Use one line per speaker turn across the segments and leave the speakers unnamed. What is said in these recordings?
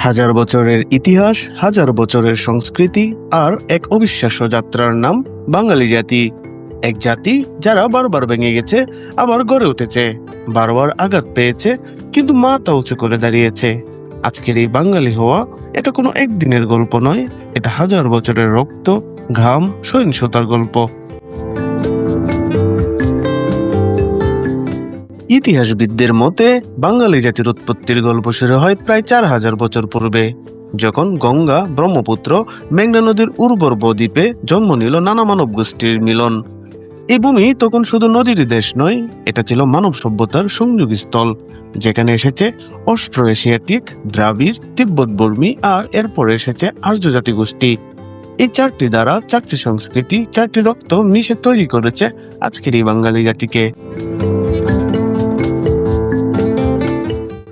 হাজার বছরের ইতিহাস, হাজার বছরের সংস্কৃতি আর এক অবিশ্বাস্য যাত্রার নাম বাঙালি জাতি। এক জাতি যারা বারবার ভেঙে গেছে, আবার গড়ে উঠেছে, বারবার আঘাত পেয়েছে, কিন্তু মাথা উঁচু করে দাঁড়িয়েছে। আজকের এই বাঙালি হওয়া এটা কোনো একদিনের গল্প নয়, এটা হাজার বছরের রক্ত, ঘাম, সহিংসতার গল্প। ইতিহাসবিদদের মতে, বাঙালি জাতির উৎপত্তির গল্প শুরু হয় প্রায় চার হাজার বছর পূর্বে, যখন গঙ্গা, ব্রহ্মপুত্র, মেঘনা নদীর উর্বর বদ্বীপে জন্ম নিল নানা মানব গোষ্ঠীর মিলন। এই ভূমি তখন শুধু নদীর দেশ নয়, এটা ছিল মানব সভ্যতার সংযোগ স্থল, যেখানে এসেছে অস্ট্রো এশিয়াটিক, দ্রাবিড়, তিব্বত বর্মী আর এরপরে এসেছে আর্য জাতি গোষ্ঠী। এই চারটি দ্বারা চারটি সংস্কৃতি, চারটি রক্ত মিশে তৈরি করেছে আজকের এই বাঙালি জাতিকে।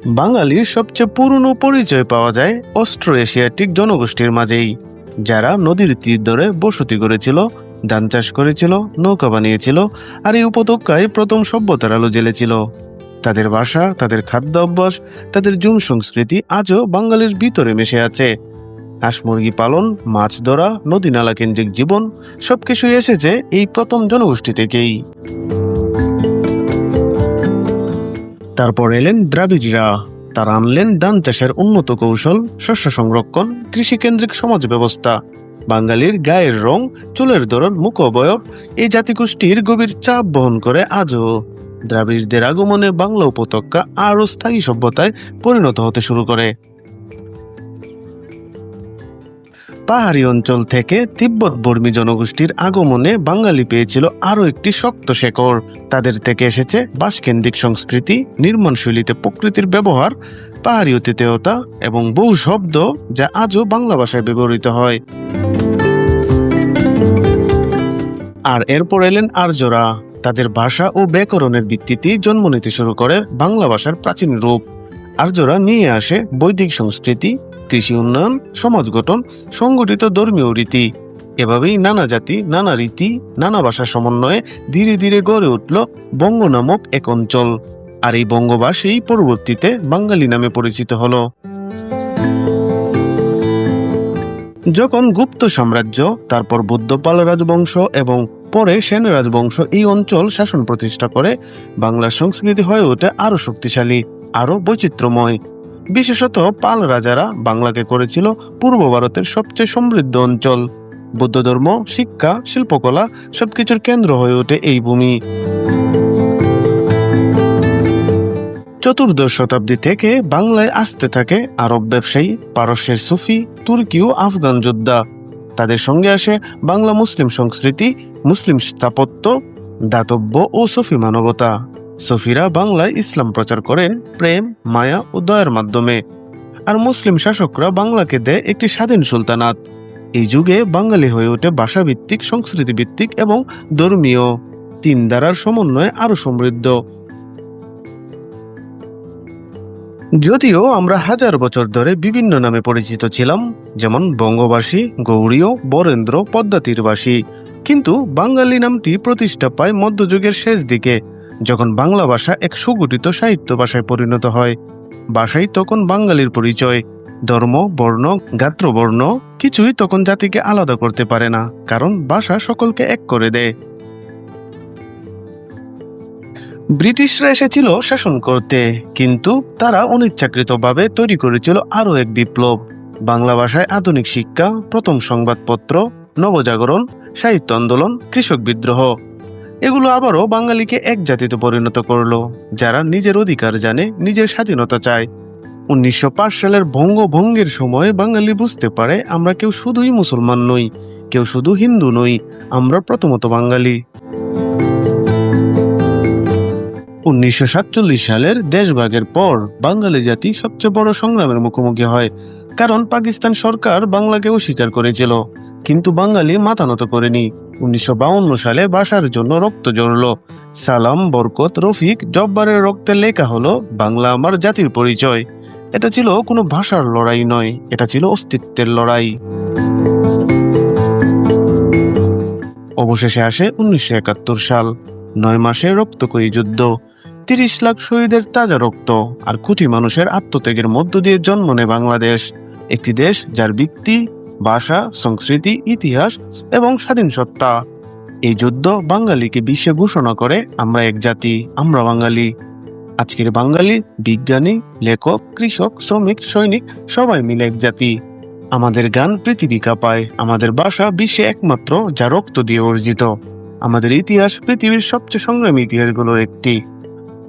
বাঙালির সবচেয়ে পুরনো পরিচয় পাওয়া যায় অস্ট্রো এশিয়াটিক জনগোষ্ঠীর মাঝেই, যারা নদীর তীর ধরে বসতি করেছিল ধান চাষ করেছিল, নৌকা বানিয়েছিল আর এই উপত্যকায় প্রথম সভ্যতার আলো জ্বেলেছিল। তাদের ভাষা, তাদের খাদ্য অভ্যাস, তাদের জুম সংস্কৃতি আজও বাঙালির ভিতরে মিশে আছে। হাঁস মুরগি পালন, মাছ ধরা নদী নালা কেন্দ্রিক জীবন, সবকিছুই এসেছে এই প্রথম জনগোষ্ঠী থেকেই। তারপর এলেন দ্রাবিড়রা। তারা আনলেন ধান চাষের উন্নত কৌশল, শস্য সংরক্ষণ, কৃষিকেন্দ্রিক সমাজ ব্যবস্থা। বাঙালির গায়ের রং, চুলের ধরন, মুখ অবয়ব এই জাতিগোষ্ঠীর গভীর চাপ বহন করে আজও। দ্রাবিড়দের আগমনে বাংলা উপত্যকা আরও স্থায়ী সভ্যতায় পরিণত হতে শুরু করে। পাহাড়ি অঞ্চল থেকে তিব্বত বর্মী জনগোষ্ঠীর আগমনে বাঙালি পেয়েছিল আরও একটি শক্ত শেকড়। তাদের থেকে এসেছে বাসকেন্দ্রিক সংস্কৃতি, নির্মাণশৈলীতে প্রকৃতির ব্যবহার, পাহাড়ি অতিথেয়তা এবং বহু শব্দ যা আজও বাংলা ভাষায় ব্যবহৃত হয়। আর এরপর এলেন আর্যরা। তাদের ভাষা ও ব্যাকরণের ভিত্তিতেই জন্ম নিতে শুরু করে বাংলা ভাষার প্রাচীন রূপ। আর্যরা নিয়ে আসে বৈদিক সংস্কৃতি কৃষি উন্নয়ন, সমাজ গঠন, সংগঠিত ধর্মীয় রীতি। এভাবেই নানা জাতি, নানা রীতি, নানা ভাষা সমন্বয়ে ধীরে ধীরে গড়ে উঠল বঙ্গ নামক এক অঞ্চল। আর এই বঙ্গবাসী পরবর্তীতে বাঙালি নামে পরিচিত হলো। যখন গুপ্ত সাম্রাজ্য, তারপর বুদ্ধপাল রাজবংশ এবং পরে সেন রাজবংশ এই অঞ্চল শাসন প্রতিষ্ঠা করে, বাংলার সংস্কৃতি হয়ে ওঠে আরও শক্তিশালী আরও বৈচিত্র্যময়। বিশেষত পাল রাজারা বাংলাকে করেছিল পূর্ব ভারতের সবচেয়ে সমৃদ্ধ অঞ্চল। বৌদ্ধ ধর্ম, শিক্ষা, শিল্পকলা সবকিছুর কেন্দ্র হয়ে ওঠে এই ভূমি। চতুর্দশ শতাব্দী থেকে বাংলায় আসতে থাকে আরব ব্যবসায়ী, পারস্যের সুফি, তুর্কি ও আফগান যোদ্ধা। তাদের সঙ্গে আসে বাংলা মুসলিম সংস্কৃতি, মুসলিম স্থাপত্য, দাতব্য ও সুফি মানবতা। সফিরা বাংলায় ইসলাম প্রচার করেন প্রেম, মায়া ও দয়ার মাধ্যমে। আর মুসলিম শাসকরা বাংলাকে দেয় একটি স্বাধীন সুলতানাত। এই যুগে বাঙালি হয়ে ওঠে ভাষাভিত্তিক, সংস্কৃতিভিত্তিক এবং ধর্মীয়। তিন ধারার সমন্বয়ে আরও সমৃদ্ধ। যদিও আমরা হাজার বছর ধরে বিভিন্ন নামে পরিচিত ছিলাম, যেমন বঙ্গবাসী গৌড়ীয় বরেন্দ্র, পদ্মাতীরবাসী। কিন্তু বাঙালি নামটি প্রতিষ্ঠা পায় মধ্যযুগের শেষ দিকে। যখন বাংলা ভাষা এক সুগঠিত সাহিত্য ভাষায় পরিণত হয়, ভাষাই তখন বাঙালির পরিচয়। ধর্ম, বর্ণ, গাত্রবর্ণ কিছুই তখন জাতিকে আলাদা করতে পারে না, কারণ ভাষা সকলকে এক করে দেয়। ব্রিটিশরা এসেছিল শাসন করতে, কিন্তু তারা অনিচ্ছাকৃতভাবে তৈরি করেছিল আরও এক বিপ্লব। বাংলা ভাষায় আধুনিক শিক্ষা, প্রথম সংবাদপত্র, নবজাগরণ, সাহিত্য আন্দোলন, কৃষক বিদ্রোহ। এগুলো আবারও বাঙালিকে এক জাতিতে পরিণত করল, যারা নিজের অধিকার জানে, নিজের স্বাধীনতা চায়। উনিশশো পাঁচ সালের বঙ্গভঙ্গের সময় বাঙালি বুঝতে পারে, আমরা কেউ শুধুই মুসলমান নই, কেউ শুধু হিন্দু নই, আমরা প্রথমত বাঙালি। উনিশশো সাতচল্লিশ সালের দেশভাগের পর বাঙালি জাতি সবচেয়ে বড় সংগ্রামের মুখোমুখি হয়। কারণ পাকিস্তান সরকার বাংলাকে অস্বীকার করেছিল। কিন্তু বাঙালি মাথা নত করেনি। উনিশশো সালে ভাষার জন্য রক্ত জড়ল সালাম, বরকত, রফিক, জব্বারের রক্তে লেখা হলো, বাংলা আমার জাতির পরিচয়। এটা ছিল কোনো ভাষার লড়াই নয়, এটা ছিল অস্তিত্বের লড়াই। অবশেষে আসে উনিশশো একাত্তর সাল, নয় মাসে রক্তকয়ী যুদ্ধ। তিরিশ লাখ শহীদের তাজা রক্ত আর কোটি মানুষের আত্মত্যাগের মধ্য দিয়ে জন্ম নেয় বাংলাদেশ। একটি দেশ যার ব্যক্তি ভাষা, সংস্কৃতি, ইতিহাস এবং স্বাধীন সত্তা। এই যুদ্ধ বাঙালিকে বিশ্বে ঘোষণা করে, আমরা এক জাতি, আমরা বাঙালি। আজকের বাঙালি, বিজ্ঞানী, লেখক, কৃষক, শ্রমিক, সৈনিক, সবাই মিলে এক জাতি। আমাদের গান পৃথিবী কাঁপায়, আমাদের ভাষা বিশ্বে একমাত্র, যা রক্ত দিয়ে অর্জিত। আমাদের ইতিহাস পৃথিবীর সবচেয়ে সংগ্রামী ইতিহাসগুলোর একটি।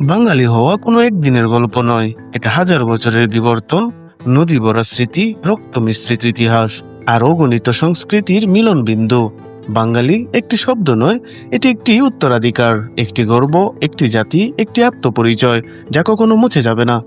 বাঙালি হওয়া কোনো একদিনের গল্প নয়, এটা হাজার বছরের বিবর্তন। নদী বরা স্মৃতি, রক্ত মিশ্রিত ইতিহাস আর অগণিত সংস্কৃতির মিলন বিন্দু বাঙালি একটি শব্দ নয়, এটি একটি উত্তরাধিকার, একটি গর্ব, একটি জাতি, একটি আত্মপরিচয়, যা কখনো মুছে যাবে না।